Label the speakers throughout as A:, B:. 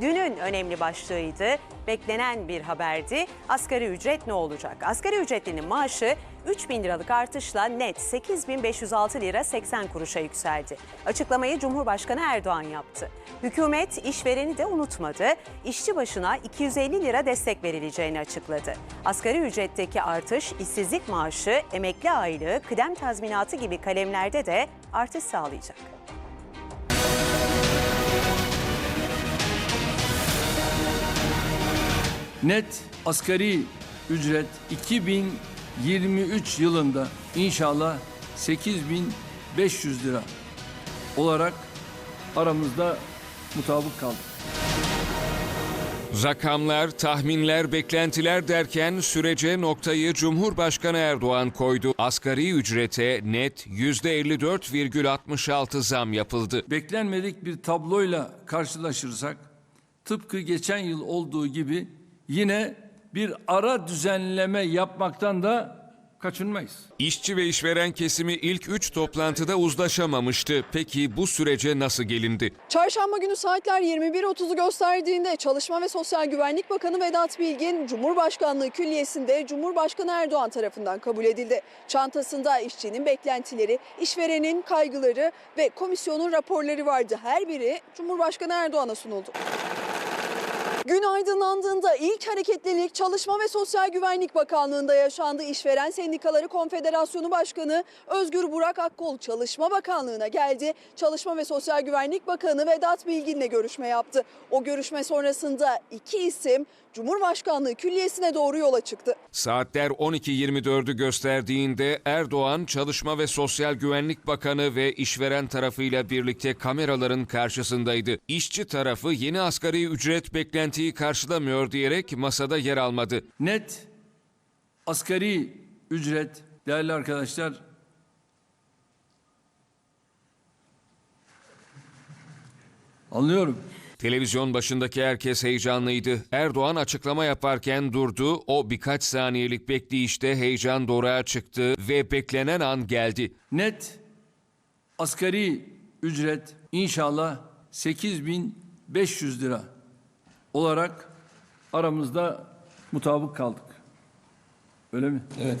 A: dünün önemli başlığıydı. Beklenen bir haberdi. Asgari ücret ne olacak? Asgari ücretlinin maaşı 3 bin liralık artışla net 8506 lira 80 kuruşa yükseldi. Açıklamayı Cumhurbaşkanı Erdoğan yaptı. Hükümet işvereni de unutmadı. İşçi başına 250 lira destek verileceğini açıkladı. Asgari ücretteki artış işsizlik maaşı, emekli aylığı, kıdem tazminatı gibi kalemlerde de artış sağlayacak.
B: Net asgari ücret 2023 yılında inşallah 8500 lira olarak aramızda mutabık kaldı.
C: Rakamlar, tahminler, beklentiler derken sürece noktayı Cumhurbaşkanı Erdoğan koydu. Asgari ücrete net %54,66 zam yapıldı.
B: Beklenmedik bir tabloyla karşılaşırsak tıpkı geçen yıl olduğu gibi yine bir ara düzenleme yapmaktan da kaçınmayız.
C: İşçi ve işveren kesimi ilk 3 toplantıda uzlaşamamıştı. Peki bu sürece nasıl gelindi?
D: Çarşamba günü saatler 21.30'u gösterdiğinde Çalışma ve Sosyal Güvenlik Bakanı Vedat Bilgin Cumhurbaşkanlığı Külliyesi'nde Cumhurbaşkanı Erdoğan tarafından kabul edildi. Çantasında işçinin beklentileri, işverenin kaygıları ve komisyonun raporları vardı. Her biri Cumhurbaşkanı Erdoğan'a sunuldu. Gün aydınlandığında ilk hareketlilik Çalışma ve Sosyal Güvenlik Bakanlığı'nda yaşandı. İşveren Sendikaları Konfederasyonu Başkanı Özgür Burak Akkol Çalışma Bakanlığı'na geldi. Çalışma ve Sosyal Güvenlik Bakanı Vedat Bilgin'le görüşme yaptı. O görüşme sonrasında iki isim Cumhurbaşkanlığı Külliyesi'ne doğru yola çıktı.
C: Saatler 12.24'ü gösterdiğinde Erdoğan, Çalışma ve Sosyal Güvenlik Bakanı ve işveren tarafıyla birlikte kameraların karşısındaydı. İşçi tarafı yeni asgari ücret beklentiyi karşılamıyor diyerek masada yer almadı.
B: Net asgari ücret değerli arkadaşlar anlıyorum.
C: Televizyon başındaki herkes heyecanlıydı. Erdoğan açıklama yaparken durdu. O birkaç saniyelik bekleyişte heyecan doruğa çıktı ve beklenen an geldi.
B: Net asgari ücret inşallah 8500 lira olarak aramızda mutabık kaldık. Öyle mi?
E: Evet.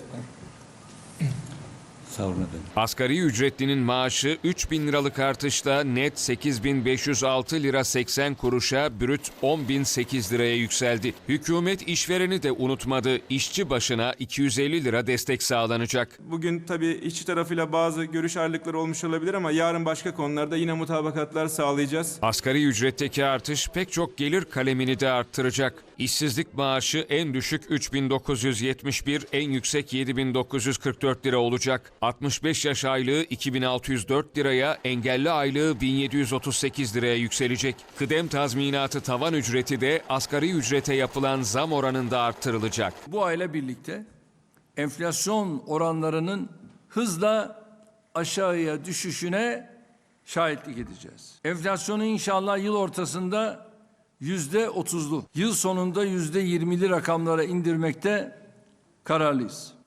E: Efendim.
C: Asgari ücretlinin maaşı 3 bin liralık artışla net 8506 lira 80 kuruşa brüt 10.008 liraya yükseldi. Hükümet işvereni de unutmadı. İşçi başına 250 lira destek sağlanacak.
F: Bugün tabii işçi tarafıyla bazı görüş ayrılıkları olmuş olabilir ama yarın başka konularda yine mutabakatlar sağlayacağız.
C: Asgari ücretteki artış pek çok gelir kalemini de arttıracak. İşsizlik maaşı en düşük 3971, en yüksek 7944 lira olacak. 65 yaş aylığı 2604 liraya, engelli aylığı 1738 liraya yükselecek. Kıdem tazminatı tavan ücreti de asgari ücrete yapılan zam oranında arttırılacak.
B: Bu ayla birlikte enflasyon oranlarının hızla aşağıya düşüşüne şahitlik edeceğiz. Enflasyonu inşallah yıl ortasında yüzde otuzlu, yıl sonunda yüzde yirmili rakamlara indirmekte kararlıyız.